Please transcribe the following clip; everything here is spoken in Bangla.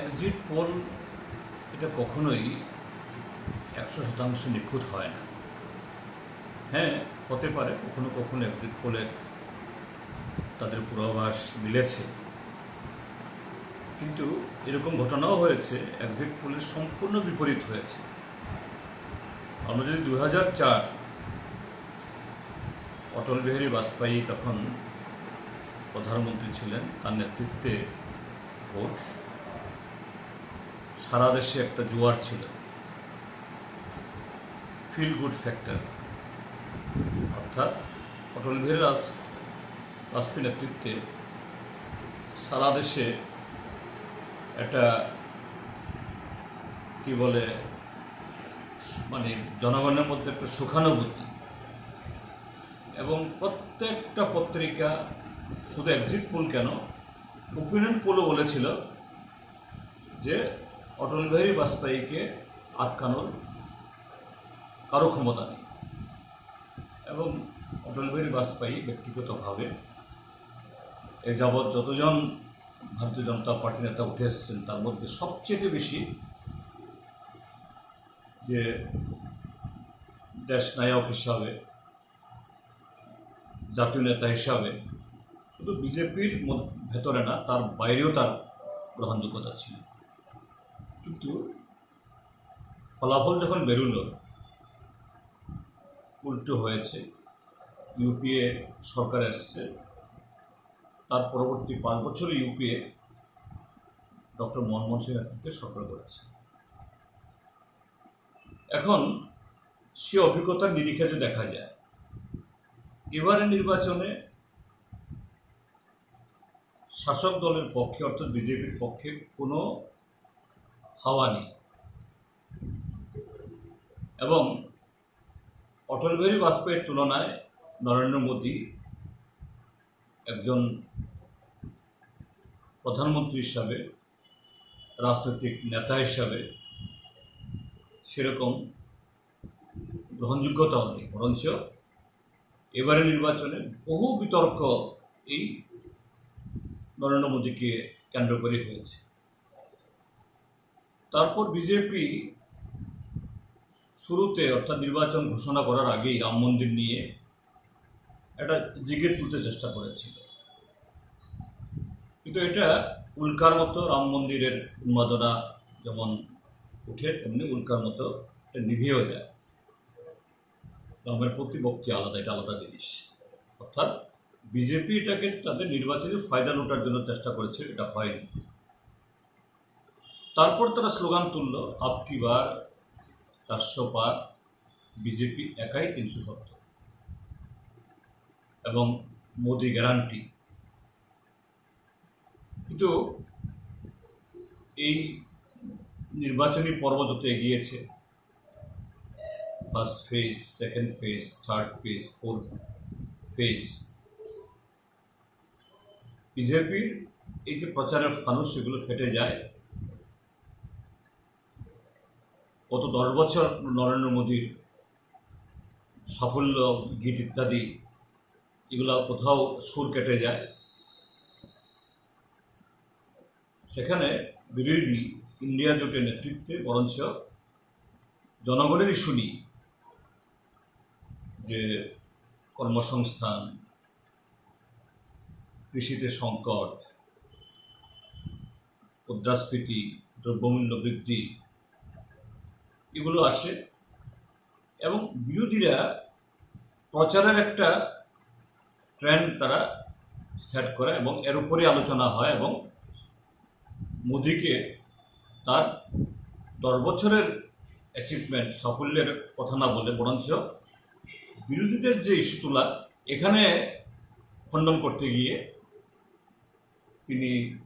এক্সিট পোল এটা কখনোই একশো শতাংশ নিখুঁত হয় না। হ্যাঁ হতে পারে, কখনো কখনো এক্সিট পোলের তাদের পূর্বাভাস মিলেছে। কিন্তু এরকম ঘটনাও হয়েছে এক্সিট পোলের সম্পূর্ণ বিপরীত হয়েছে। আমরা যদি দু হাজার চার অটল বিহারী বাজপেয়ী তখন প্রধানমন্ত্রী ছিলেন, তার নেতৃত্বে ভোট সারা দেশে একটা জোয়ার ছিল। ফিল গুড ফ্যাক্টর অর্থাৎ অটল বিহারী রাজ- বাজপেয়ী নেতৃত্বে সারা দেশে একটা কি বলে মানে জনগণের মধ্যে একটা সুখানুভূতি এবং প্রত্যেকটা পত্রিকা শুধু এক্সিট পোল কেন ওপিনিয়ন পোলও বলেছিল যে অটল বিহারী বাজপেয়ীকে আটকানোর কারও ক্ষমতা নেই। এবং অটল বিহারী বাজপেয়ী ব্যক্তিগতভাবে এ যাবৎ যতজন ভারতীয় জনতা পার্টি নেতা উঠে এসেছেন, তার মধ্যে সবচেয়ে বেশি যে দেশ নায়ক হিসাবে, জাতীয় নেতা হিসাবে শুধু বিজেপির ভেতরে না, তার বাইরেও তার গ্রহণযোগ্যতা ছিল। কিন্তু ফলাফল যখন বেরোল, উল্টো হয়েছে, ইউপিএ সরকার এসছে, তার পরবর্তী পাঁচ বছরে ইউপিএ ডক্টর মনমোহন সিং নেতৃত্বে সরকার করেছে। এখন সে অভিজ্ঞতার নিরিখে যে দেখা যায় এবারে নির্বাচনে শাসক দলের পক্ষে অর্থাৎ বিজেপির পক্ষে কোনো হাওয়া নেই। এবং অটল বিহারী বাজপেয়ীর তুলনায় নরেন্দ্র মোদী একজন প্রধানমন্ত্রী হিসাবে, রাজনৈতিক নেতা হিসাবে সেরকম গ্রহণযোগ্যতাও নেই। বরঞ্চ এবারের নির্বাচনে বহু বিতর্ক এই নরেন্দ্র মোদীকে কেন্দ্র করে হয়েছে। তারপর বিজেপি শুরুতে অর্থাৎ নির্বাচন ঘোষণা করার আগেই রাম মন্দির নিয়ে একটা জিগের তুলতে চেষ্টা করেছিল। কিন্তু এটা উল্কার মতো রাম মন্দিরের উন্মাদনা যেমন উঠে, তেমনি উল্কার মতো এটা নিভেও যায়। রামের প্রতিপক্ষে আলাদা, এটা আলাদা জিনিস। অর্থাৎ বিজেপি এটাকে তাদের নির্বাচনে ফায়দা লোটার জন্য চেষ্টা করেছে, এটা হয়নি। তারপর তারা স্লোগান তুলল, আপ কি বার? চারশো পার। বিজেপি একাই তিনশো সত্তর। এবং মোদি গ্যারান্টি কিন্তু এই নির্বাচনী পর্ব যত এগিয়েছে first phase second phase third phase fourth phase বিজেপির এই যে প্রচারের ফানুস, সেগুলো ফেটে যায়। গত দশ বছর নরেন্দ্র মোদীর সাফল্য গীত ইত্যাদি, এগুলো কোথাও সুর কেটে যায়। সেখানে বিরোধী ইন্ডিয়া জোটের নেতৃত্বে বরঞ্চ জনগণেরই শুনি যে কর্মসংস্থান, কৃষিতে সংকট মুদ্রাস্ফীতি দ্রব্যমূল্য বৃদ্ধি এগুলো আসে। এবং বিরোধীরা প্রচারের একটা ট্রেন্ড তারা সেট করে এবং এর উপরে আলোচনা হয় এবং মোদিকে তার দশ বছরের অ্যাচিভমেন্ট সাফল্যের কথা না বলে বরঞ্চ বিরোধীদের যে ইস্যু এখানে খণ্ডন করতে গিয়ে তিনি